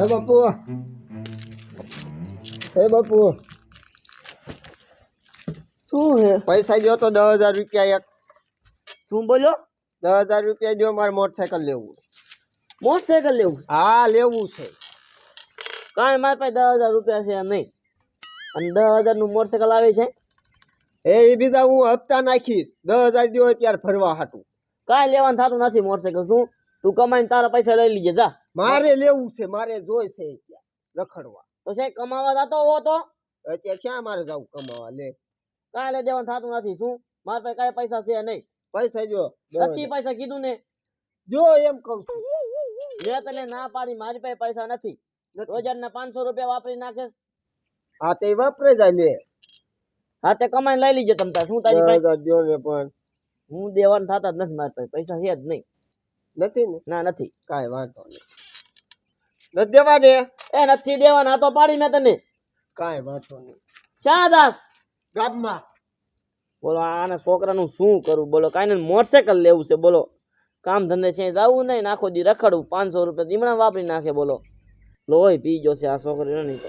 હે બાપુ. હે બાપુ. શું હે? પૈસા જો તો દસ હજાર રૂપિયા એક. શું બોલ્યો દસ હજાર રૂપિયા જો મારે મોટરસાયકલ લેવું. મોટરસાયકલ લેવું? હા લેવું છે. કાંઈ મારી પાસે દસ હજાર રૂપિયા છે નહીં. અને દસ હજારનું મોટરસાયકલ આવે છે? એ એ બીજા હું હપ્તા નાખીશ. દસ હજાર દો ત્યારે ફરવા હાટું. કાંઈ લેવાનું થતું નથી મોટરસાયકલ શું? તું કમાઈને તારા પૈસા લઈ લીજે જા. મારે લેવું છે મારે જોઈ છે રખડવા. તો છે કમાવા જતો હો તો. અત્યારે ક્યાં મારે જવું કમાવા લે. કાંઈ લઈ દેવાનું થતું નથી શું? મારા પાસે કાંઈ પૈસા છે નહીં. પૈસા જો સચ્ચી પૈસા કીધું ને. જો એમ કહું છું. મેં તને ના પાડી મારી પાસે પૈસા નથી. રોજર ના પાંચસો રૂપિયા વાપરી નાખે હા તે વાપરે જાય લે. હા તે કમાઈને લઈ લીજે તમ તાર. શું તારી પાસે? પણ. હું દેવાનું થતા જ નથી મારી પાસે પૈસા છે જ નહીં. નથી ને? ના નથી. કાંઈ વાંધો નહીં. નથી દેવા દે? એ નથી દેવાના તો પાડી મેં તને. કાંઈ વાંધો નહીં. શા દાસ ગામમાં. બોલો આના છોકરાનું શું કરું? બોલો કાંઈ નહીં મોટરસાયકલ લેવું છે બોલો. કામ ધંધે છે જવું નહીં નાખો દી રખડવું પાંચસો રૂપિયા દીમણા વાપરી નાખે બોલો. લોહી પી ગયો છે આ છોકરીનો નહીં તો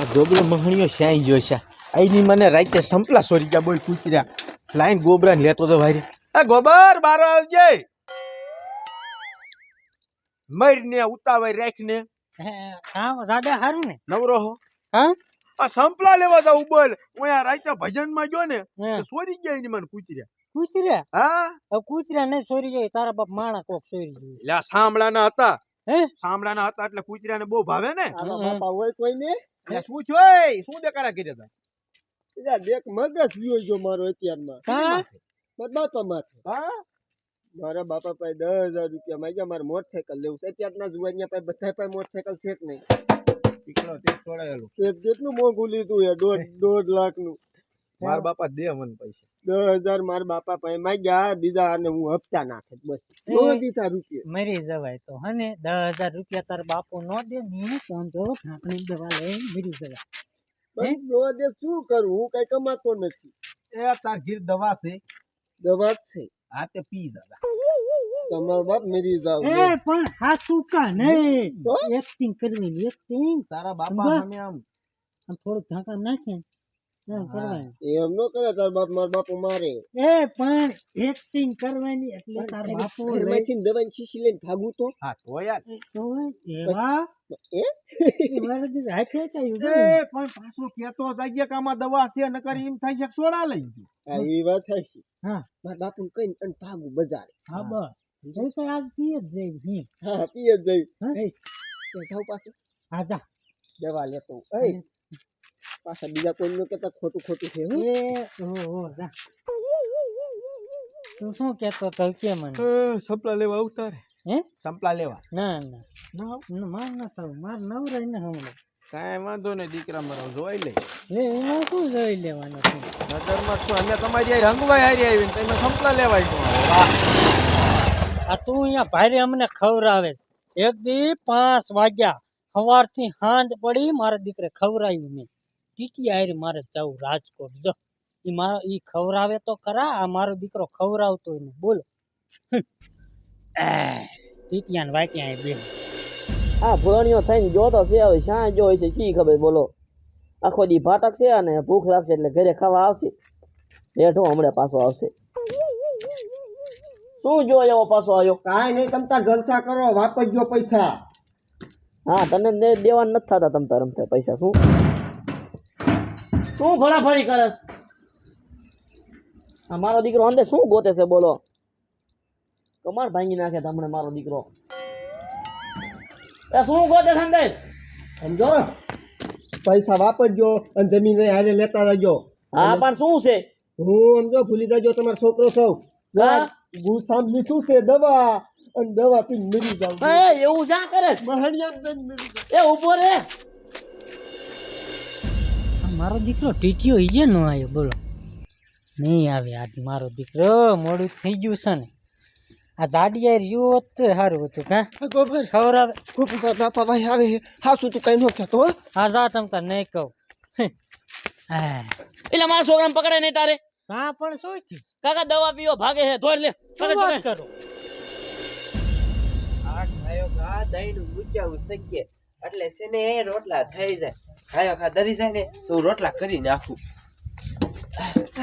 આ ડોબલો મહણીઓ શ્યાઈ ગયો છે. આઈની મને રાતે સંપલા સોરી ગયા બોલ કૂતર્યા. લાઈન ગોબરા ને લેતો તો વારી આ ગોબર બાર આવજે. મરને ઉતાવળ રાખ ને હા દાદા હારું ને. નવરો હો. હા? આ સંપલા લેવા જાવ બોલ. હું આ રાતે ભજનમાં જો ને સોરી ગયા એની મને કૂતર્યા. કૂતર્યા? હા. કૂતર્યા નહીં સોરી જાય તારા બાપ માણા કોક સોરી જાય લા સાંભળા સાંભળાના હતા. હે? સાંભળાના હતા એટલે કૂતર્યાને બહુ ભાવે ને? બાપા હોય કોઈ ને શું છો શું દેખાડા કર્યા હતા? દેખ મગજ વિયો જો મારો અત્યારમાં. હા? મારા બાપા માથે. હા? મારા બાપા પાસે દસ હજાર રૂપિયા માંગ્યા મારે મોટરસાયકલ લેવું છે. અત્યારના જુવાનિયા પાસે બધા પાસે મોટરસાયકલ છે જ નહીં. તે તે કેટલું મોંઘું લીધું યાર દોઢ દોઢ લાખનું. મારા બાપા દે મને પૈસા. દસ હજાર મારા બાપા પાસે માંગ્યા બીજા અને હું હપ્તા નાખે બસ. નો દીધા રૂપિયા. મરી જવાય તો હને? દસ હજાર રૂપિયા તાર બાપો નો દે ને તો તો ઢાંકણી દવા લઈ મરી જવાય. પણ શું કરું? હું કઈ કમાતો નથી. એ તાર ઘીર દવા છે. દવા છે. હા તે પી દાદા તમારો બાપ મરી જાવ એ પણ કા નહીં એક્ટિંગ કરવી એક્ટિંગ તારા બાપા મને આમ. આમ થોડુંક ઢાંકા નાખે. ને એમ નો કરે તાર બાપ માર બાપુ મારે. એ પણ એક્ટિંગ કરવાની એટલે તાર બાપુ ઘરમાંથી દવાની શીશી લઈને ભાગું તો? હા તો યાર તો એવા? એ દીકરા હાથે કાંઈ એ પણ પાછો કેતો જાય કે આમાં દવા છે નકર એમ થાય છે સોડા લઈ ગયો. આ એ વાત છે. હા. મારા બાપુ કઈ અને ભાગું બજાર. હા બસ. જઈ તો આજ પીએ જ જઈ હા. પીએ જ જઈ. એ જાવ પાછું. હા જા. દવા લેતો હું. એ પાછા બીજા કોઈ નો કેતા ખોટું ખોટું છે તું શું કેતો તો કે મને? સંપલા લેવા ઉતારે. હે? સંપલા લેવા? ના ના. ના માર ના થાવ માર નવરાય ને હમણાં. કાંઈ વાંધો નહીં દીકરા મારો જોઈ લે. એ એમાં શું જોઈ લેવાનું છે? નજરમાં શું અમે તમારી હારે રંગવાઈ હારી આવીને તમે સંપલા લેવાય તો આ તું અહીંયા ભારે અમને ખવરાવે એક દી પાંચ વાગ્યા સવારથી સાંજ પડી મારા દીકરે ખવરાયું મેં. ટીટી હારે મારે જવું રાજકોટ. જો એ મારો એ ખવરાવે તો ખરા આ મારો દીકરો ખવરાવતો એને બોલો. ટીટિયાને અહીં બે આ ભૂરણીઓ થઈને જોતો છે હવે શા જો હોય છે શી ખબર બોલો. આખો દી ભાટક છે અને ભૂખ લાગશે એટલે ઘરે ખાવા આવશે. બેઠો હમણાં પાછો આવશે. શું જો એવો પાછો આવ્યો? કાંઈ નહીં તમ તાર જલસા કરો વાપરજો પૈસા. હા તને દેવાના નથી થતા તમ તાર રમતા પૈસા શું? શું ફળાફળી કરસ આ મારો દીકરો અંદર શું ગોતે છે બોલો. કમાર ભાંગી નાખે તમને મારો દીકરો. એ શું ગોતે છે અંદર? સમજો? પૈસા વાપરજો અને જમીન હારે લેતા રહેજો. હા પણ શું છે? હું સમજો ભૂલી જજો તમારો છોકરો સૌ? ગુસામ લીધું છે દવા. અને દવા પીને મરી જાવ એવું શા કરે? મહાણિયા એ ઊભો રે. મારો દીકરો ટીટીઓ ઈજે ન આવ્યો બોલો. નહીં આવે આજ મારો દીકરો મોડું થઈ ગયું છે ને. આ દાડિયા રહ્યો હોત તો સારું હતું હા ગોબર. ખબર આવે? ગોબર બાપા ભાઈ આવે હા શું તું કઈ ન કહેતો હો? જા તમ તાર નહીં કહું. હા. એટલે મારા છોકરાને પકડે નહીં તારે? હા પણ શું થયું? કાકા દવા પીવો ભાગે છે ધોર લે. શું પકડ, ભાઈઓ. કરો? દહીંનું મૂક્યા શકીએ એટલે છે ને એ રોટલા થઈ જાય. ખાયો ખા દરી જાય ને તો હું રોટલા કરી નાખું.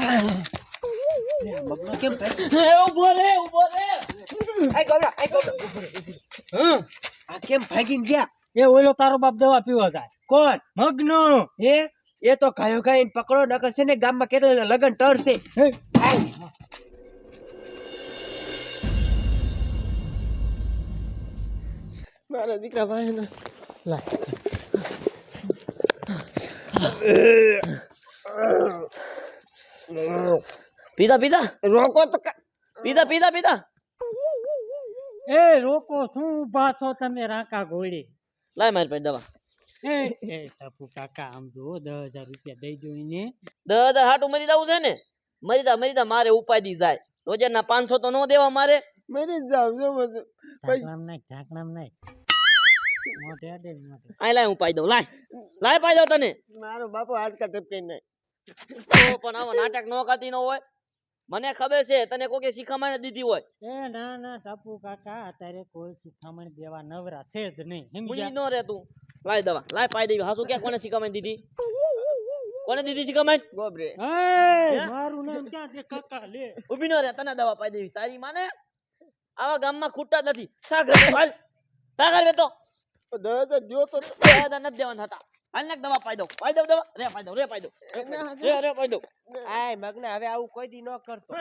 આ મગનો કેમ ભાઈ? ઊભો રે ઊભો આ કેમ ગયા? એ ઓલો તારો બાપ દવા પીવા જાય. કોણ? મગનો. એ? એ તો ખાયો ખાઈને પકડો નકર છે ને ગામમાં કેટલા લગન ટળશે હે, મારા દીકરા ભાઈ ને પીધા પીધા? રોકો તો કા- પીધા પીધા પીધા? એ રોકો શું ઊભા છો તમે? રાકા ઘોડી. લાય મારી પાસે દવા. એ એ ટપુ કાકા આમ જો દસ હજાર રૂપિયા દઈ દો એને. દસ હજાર હાટું મરી જવું છે ને? મરી જા મરી જા મારે ઉપાધિ જાય. રોજના પાંચસો તો ન દેવા મારે. મરી જાવ જો બધું. ઢાંકણામ નાખ ઢાંકણામ નાખ. મોઢે અડે ને મોઢે. આય લાય હું પાઈ દઉં. લાય. લાય પાઈ દઉં તને. મારો બાપો આજકા ધપકે નહીં. તો પણ આવો નાટક ન કરતી ન હોય. મને ખબર છે તને કોકે શીખામણ દીધી હોય. એ ના ના ટપુ કાકા અત્યારે કોઈ શિખામણ દેવા નવરા છે જ નહીં. મૂંઝી ન રે તું લાય દવા લાય પાઈ દેવી. હાસુ ક્યાં કોને શીખામણ દીધી? કોને દીધી શીખામણ? ગોબરે. મારું નામ ક્યાં દે કાકા લે. ઊભી ન રે તને દવા પાઈ દેવી. તારી માને આવા ગામમાં ખૂટતા જ નથી. સાગર શા હજાર દ્યો તો હજાર નથી દેવાના હતા હાલ નાખ દવા પાઈ દઉં. પાઈ દો દવા. રે પાઈ દઉં રે પાઈ દો રે રે પાઈ દઉં. આય મગના હવે આવું કોઈ દી ન કરતો.